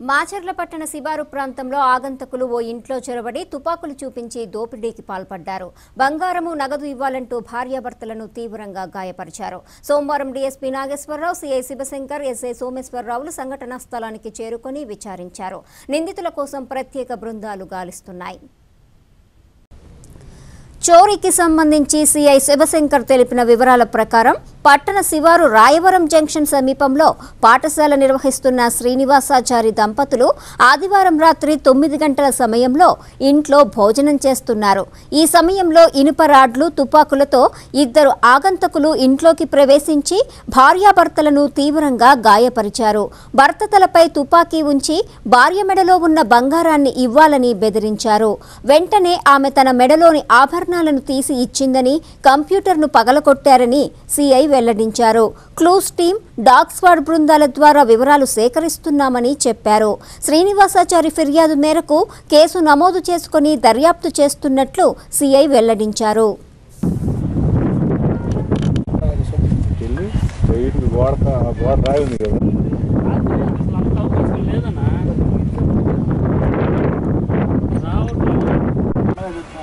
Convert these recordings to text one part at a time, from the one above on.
మాచర్ల పట్టణ శివారు ప్రాంతంలో ఆగంతకులు ఓ ఇంట్లో చొరబడి తుపాకులు చూపించి దోపిడీకి పాల్పడ్డారు. బంగారము నగదు ఇవ్వాలంటూ భార్యాభర్తలను తీవ్రంగా గాయపరిచారు. సోమవారం DSP Nageswararao CI Sivashankar SI సోమేశ్వరరావులు సంఘటనా స్థలానికి చేరుకొని విచారించారు. నిందితుల కోసం ప్రత్యేక బృందాలు గాలిస్తున్నాయి. చోరీకి సంబంధించి సిఐ శివశంకర్ తెలిపిన వివరాల ప్రకారం పట్టణ శివారు రాయవరం జంక్షన్ సమీపంలో పాఠశాల నిర్వహిస్తున్న శ్రీనివాసాచారి దంపతులు ఆదివారం రాత్రి తొమ్మిది గంటల సమయంలో ఇంట్లో భోజనం చేస్తున్నారు. ఈ సమయంలో ఇనుప రాడ్లు తుపాకులతో ఇద్దరు ఆగంతకులు ఇంట్లోకి ప్రవేశించి భార్యాభర్తలను తీవ్రంగా గాయపరిచారు. భర్త తలపై తుపాకీ ఉంచి భార్య మెడలో ఉన్న బంగారాన్ని ఇవ్వాలని బెదిరించారు. వెంటనే ఆమె తన మెడలోని ఆభరణాలను తీసి ఇచ్చిందని కంప్యూటర్ను పగలకొట్టారని సిఐ వెల్లడించారు. క్లూస్ టీం డాగ్ స్క్వాడ్ బృందాల ద్వారా వివరాలు సేకరిస్తున్నామని చెప్పారు. శ్రీనివాసాచారి ఫిర్యాదు మేరకు కేసు నమోదు చేసుకుని దర్యాప్తు చేస్తున్నట్లు సిఐ వెల్లడించారు. వెళ్ళి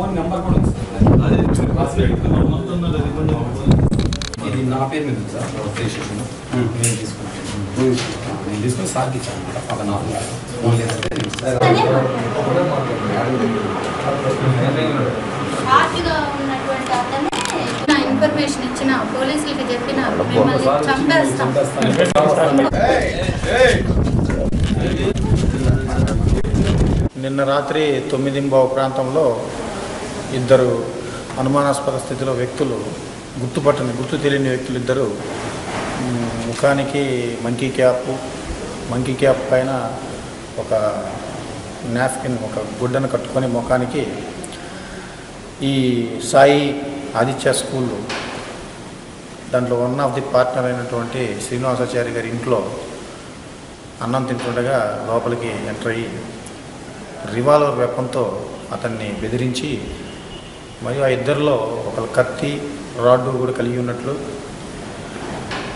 ఫోన్ నెంబర్ కూడా ఇది నా పేరు మీద ఉంది? సార్ రిజిస్ట్రేషన్ నేను తీసుకున్నాను నేను తీసుకుని సార్కి ఇచ్చాను అనమాట ఒక నాలుగు ఇన్ఫర్మేషన్ ఇచ్చిన పోలీసులకి మిమ్మల్ని చంపేస్తాం నిన్న రాత్రి తొమ్మిదింబావు ప్రాంతంలో ఇద్దరు అనుమానాస్పద స్థితిలో వ్యక్తులు గుర్తుపట్టని గుర్తు తెలియని వ్యక్తులు ఇద్దరు ముఖానికి మంకీ క్యాప్ మంకీ క్యాప్ పైన ఒక నాప్కిన్ ఒక గుడ్డను కట్టుకొని ముఖానికి ఈ సాయి ఆదిత్య స్కూల్ దాంట్లో వన్ ఆఫ్ ది పార్ట్నర్ అయినటువంటి శ్రీనివాసాచారి గారి ఇంట్లో అన్నం తింటుండగా లోపలికి ఎంటర్ అయ్యి రివాల్వర్ వెపన్తో అతన్ని బెదిరించి మరియు ఆ ఇద్దరిలో ఒకరు కత్తి రాడ్డు కూడా కలిగి ఉన్నట్లు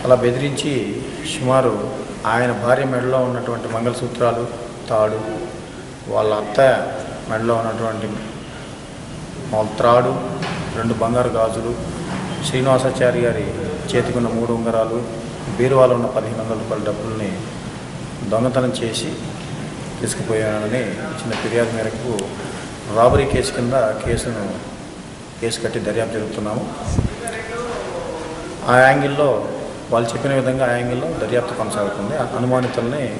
అలా బెదిరించి సుమారు ఆయన భార్య మెడలో ఉన్నటువంటి మంగళసూత్రాలు తాడు వాళ్ళ అత్త మెడలో ఉన్నటువంటి త్రాడు రెండు బంగారు గాజులు శ్రీనివాసాచారి గారి చేతికి ఉన్న మూడు ఉంగరాలు బీరువాలో ఉన్న పదిహేను వందల రూపాయల డబ్బుల్ని దొంగతనం చేసి తీసుకుపోయానని ఇచ్చిన ఫిర్యాదు మేరకు రాబరీ కేసు కింద కేసును కేసు కట్టి దర్యాప్తు జరుపుతున్నాము. ఆ యాంగిల్లో వాళ్ళు చెప్పిన విధంగా ఆ యాంగిల్లో దర్యాప్తు కొనసాగుతుంది. ఆ అనుమానితుల్ని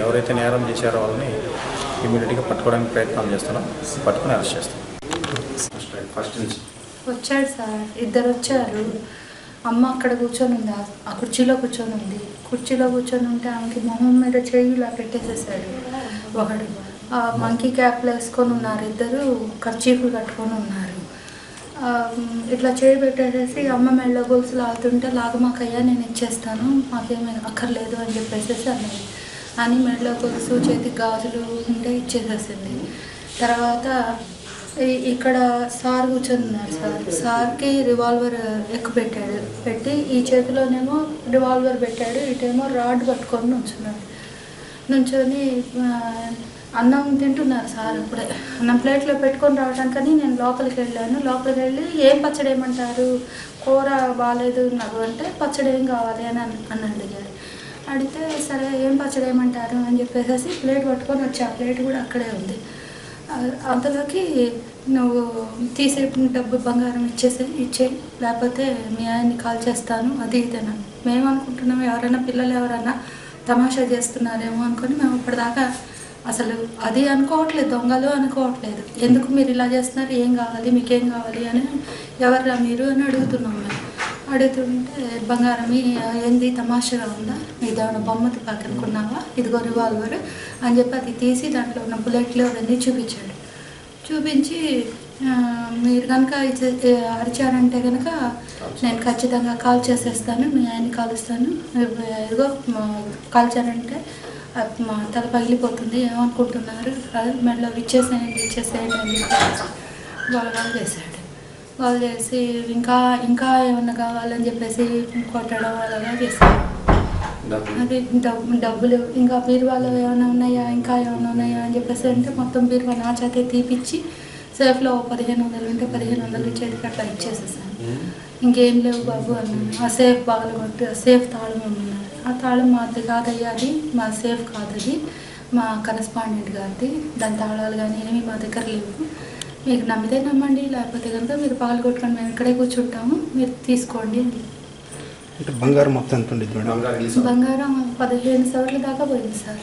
ఎవరైతే నేరం చేశారో వాళ్ళని ఇమీడియట్గా పట్టుకోవడానికి ప్రయత్నాలు చేస్తున్నాం. పట్టుకుని అరెస్ట్ చేస్తాం వచ్చాడు సార్. ఇద్దరు వచ్చారు. అమ్మ అక్కడ కూర్చొని ఉంది. ఆ- కుర్చీలో కూర్చొని ఉంది. కుర్చీలో కూర్చొని ఉంటే ఆమెకి మొహం మీద చేయి ఇలా పెట్టేసేసాడు. ఒకడు. మంకీ క్యాప్లు వేసుకొని ఉన్నారు ఇద్దరు కర్చీఫ్లు కట్టుకొని ఉన్నారు. ఇట్లా చేయి పెట్టేసేసి అమ్మ మెళ్ళ గొలుసు లాగుతుంటే లాగమాకయ్యా నేను ఇచ్చేస్తాను మాకేమీ అక్కర్లేదు అని చెప్పేసేసి అన్నది అని మెళ్ళ గొలుసు చేతికి గాజులు ఉంటే ఇచ్చేసేసింది. తర్వాత ఇక్కడ సార్ కూర్చొని ఉన్నారు సార్. సార్కి రివాల్వర్ ఎక్కువ పెట్టాడు పెట్టి ఈ చేతిలోనేమో రివాల్వర్ పెట్టాడు ఇటేమో రాడ్ పట్టుకొని నుంచున్నాడు. నుంచొని అన్నం తింటున్నారు సార్ ఇప్పుడే. అన్నం ప్లేట్లో పెట్టుకొని రావడానికని నేను లోపలికి వెళ్ళాను. లోపలికి వెళ్ళి ఏం పచ్చడి ఏమంటారు? కూర బాగాలేదు నాకు అంటే పచ్చడి ఏం కావాలి అని అని అడిగాడు. అడిగితే సరే ఏం పచ్చడి ఏమంటారు అని చెప్పేసి ప్లేట్ పట్టుకొని వచ్చి. ఆ ప్లేట్ కూడా అక్కడే ఉంది. అంతలోకి నువ్వు తీసే డబ్బు బంగారం ఇచ్చేసి ఇచ్చేయి లేకపోతే మీ ఆయన్ని కాల్ చేస్తాను. అది ఇదేనా మేము అనుకుంటున్నాం ఎవరైనా పిల్లలు ఎవరైనా తమాషా చేస్తున్నారేమో అనుకొని మేము ఇప్పటిదాకా అసలు అది అనుకోవట్లేదు దొంగలు అనుకోవట్లేదు. ఎందుకు మీరు ఇలా చేస్తున్నారు? ఏం కావాలి? మీకేం కావాలి అని ఎవర్రా మీరు అని అడుగుతున్నాం మేము. అడుగుతుంటే బంగారం ఏంది తమాషగా ఉందా? ఇదేమైనా పక్కన పక్కనుకున్నావా ఇదిగో రివాల్వర్ అని చెప్పి అది తీసి దాంట్లో ఉన్న బుల్లెట్లు అవన్నీ చూపించాడు. చూపించి మీరు కనుక అరిచారంటే కనుక నేను ఖచ్చితంగా కాల్ చేసేస్తాను మీ ఆయన్ని కాలుస్తాను. ఇదిగో కాల్చారంటే తల పగిలిపోతుంది ఏమనుకుంటున్నారు? అది మెడలో ఇచ్చేసేయండి ఇచ్చేసేయండి అని చెప్పేసి వాళ్ళు వాళ్ళు చేశాడు వాళ్ళు చేసి ఇంకా ఇంకా ఏమన్నా కావాలని చెప్పేసి కొట్టడం అలాగా డబ్బులు? అది డబ్బు డబ్బులు ఇంకా బీరువాలో ఏమైనా ఉన్నాయా? ఇంకా ఏమైనా ఉన్నాయా అని చెప్పేసి అంటే మొత్తం బీరువా నా చేతే తీపిచ్చి సేఫ్లో పదిహేను వందలు ఉంటే పదిహేను వందలు చేతికి అట్లా ఇచ్చేసేసాను ఇంకేం లేవు బాబు అన్నాను ఆ సేఫ్ బాగా కొట్టి ఆ సేఫ్ తాళం అన్నారు ఆ తాళం మాది కాదయ్యా అది మా సేఫ్ కాదు అది. మా కరస్పాండెంట్ గారిది. దాని తాళాలు కానీ ఏమీ మా దగ్గర లేవు. మీకు నమ్మితే నమ్మండి లేకపోతే కనుక మీరు పగలు కొట్టుకొని మేము ఇక్కడే కూర్చుంటాము మీరు తీసుకోండి అని అంటే బంగారం మొత్తం ఎంత బంగారం పదిహేను సవర్ల దాకా పోయింది సార్.